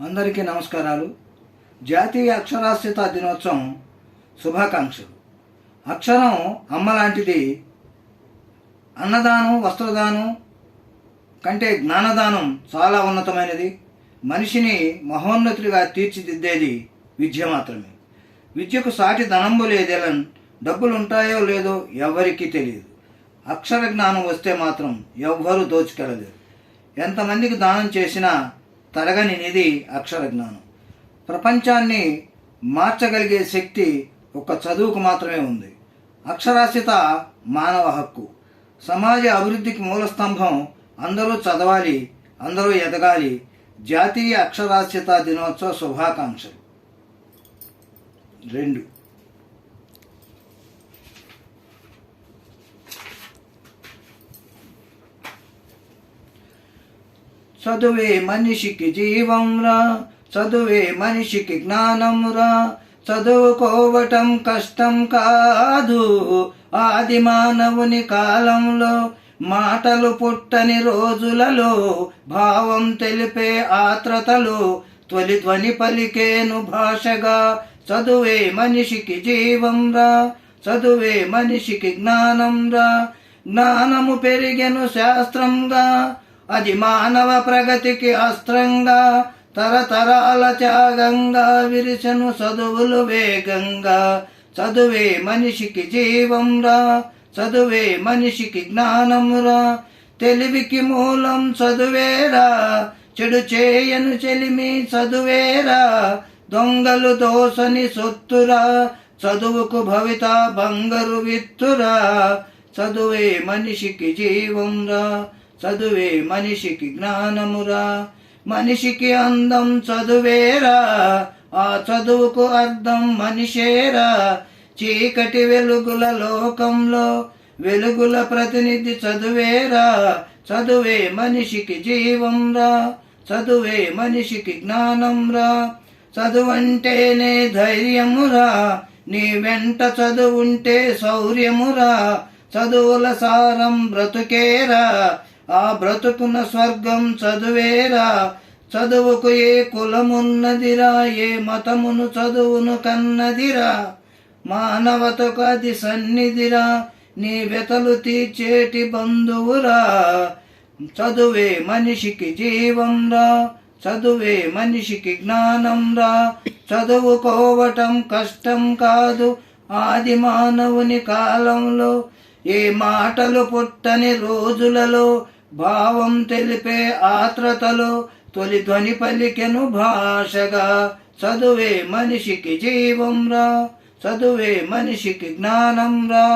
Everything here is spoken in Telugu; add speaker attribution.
Speaker 1: అందరికీ నమస్కారాలు. జాతీయ అక్షరాస్యత దినోత్సవం శుభాకాంక్షలు. అక్షరం అమ్మ లాంటిది. అన్నదానం వస్త్రదానం కంటే జ్ఞానదానం చాలా ఉన్నతమైనది. మనిషిని మహోన్నతుడిగా తీర్చిదిద్దేది విద్య మాత్రమే. విద్యకు సాటి ధనంబు లేదేలని డబ్బులు ఉంటాయో లేదో ఎవ్వరికీ తెలియదు. అక్షర జ్ఞానం వస్తే మాత్రం ఎవ్వరూ దోచుకెళ్ళలేరు. ఎంతమందికి దానం చేసినా తరగని నిధి అక్షర జ్ఞానం ప్రపంచాన్ని మార్చగలిగే శక్తి ఒక చదువుకు మాత్రమే ఉంది. అక్షరాస్యత మానవ హక్కు. సమాజ అభివృద్ధికి మూల స్తంభం అందరూ చదవాలి అందరూ ఎదగాలి. జాతీయ అక్షరాస్యత దినోత్సవ శుభాకాంక్షలు. రెండు చదువే మనిషికి జీవంరా చదువే మనిషికి జ్ఞానంరా చదువుకోవటం కష్టం కాదు ఆది మానవుని కాలంలో మాటలు పుట్టని రోజులలో భావం తెలిపే ఆత్రతలు తొలి ధ్వని పలికేను భాషగా. చదువే మనిషికి జీవంరా చదువే మనిషికి జ్ఞానంరా. జ్ఞానము పెరిగెను శాస్త్రంగా అది మానవ ప్రగతికి అస్త్రంగా తరతరాల త్యాగంగా విరిసెను చదువులు వేగంగా. చదువే మనిషికి జీవంరా చదువే మనిషికి జ్ఞానమురా. తెలివికి మూలం చదువేరా చెడు చేయను చెలిమి చదువేరా. దొంగలు దోసని సొత్తురా చదువుకు భవిత బంగరు విత్తురా. చదువే మనిషికి జీవంరా. చదువే మనిషికి జ్ఞానమురా మనిషికి అందం చదువేరా ఆ చదువుకు అర్థం మనిషేరా. చీకటి వెలుగుల లోకంలో వెలుగుల ప్రతినిధి చదువేరా. చదువే మనిషికి జీవంరా చదువే మనిషికి జ్ఞానంరా. చదువంటేనే ధైర్యమురా నీ వెంట చదువుంటే శౌర్యమురా. చదువుల సారం బ్రతుకేరా ఆ బ్రతుకున్న స్వర్గం చదువేరా. చదువుకు ఏ కులమున్నదిరా ఏ మతమును చదువును కన్నదిరా. మానవతకు అది సన్నిధిరా నీ వెతలు తీర్చేటి బంధువురా. చదువే మనిషికి జీవంరా చదువే మనిషికి జ్ఞానంరా. చదువుకోవటం కష్టం కాదు ఆది మానవుని కాలంలో. ఏ మాటలు పుట్టని రోజులలో భావం తెలిపే ఆత్రతలో తొలి ధ్వని పలికెను భాషగా. చదువే మనిషికి జీవం రా చదువే మనిషికి జ్ఞానం రా